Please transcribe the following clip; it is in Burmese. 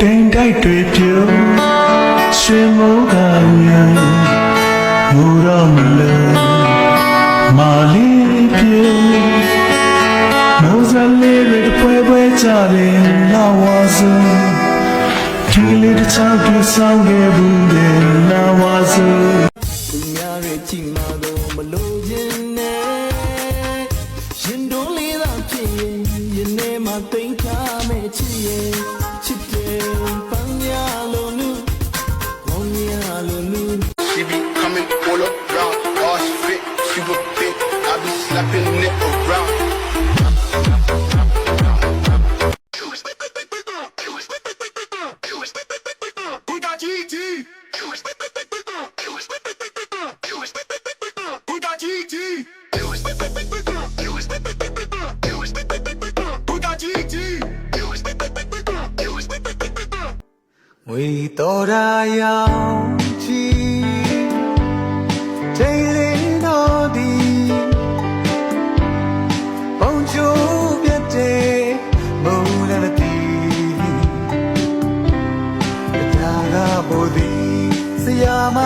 တိမ်တိုက်တွေပြုံးရွှေမိုးကရံငိုတော့မလဲမာလီပြေမိုးစလေးတွေတစ်ပွဲပွဲကြတယ်လာဝါစုဒီလေးတစ်ချောင်းပြဆောင်ခဲ့ဘူးတယ်လာဝါစုသူများရဲ့ကြည်မာတော့မလို့ခြင်းနဲ့ရင်တို့လေးသာဖြစ်ရင်ရင်ထဲမှာတိမ်ထားမဲ့ချစ်ရဲ့ She be coming all around, all fit, super fit. I be slapping it around. ငွေတော်ရာရောင်ချီချိန်လေးတော်သည်ပုံချိုးပြတ်တဲ့မုန်းရတဲ့ဒါကဘိုဒီဆရာမ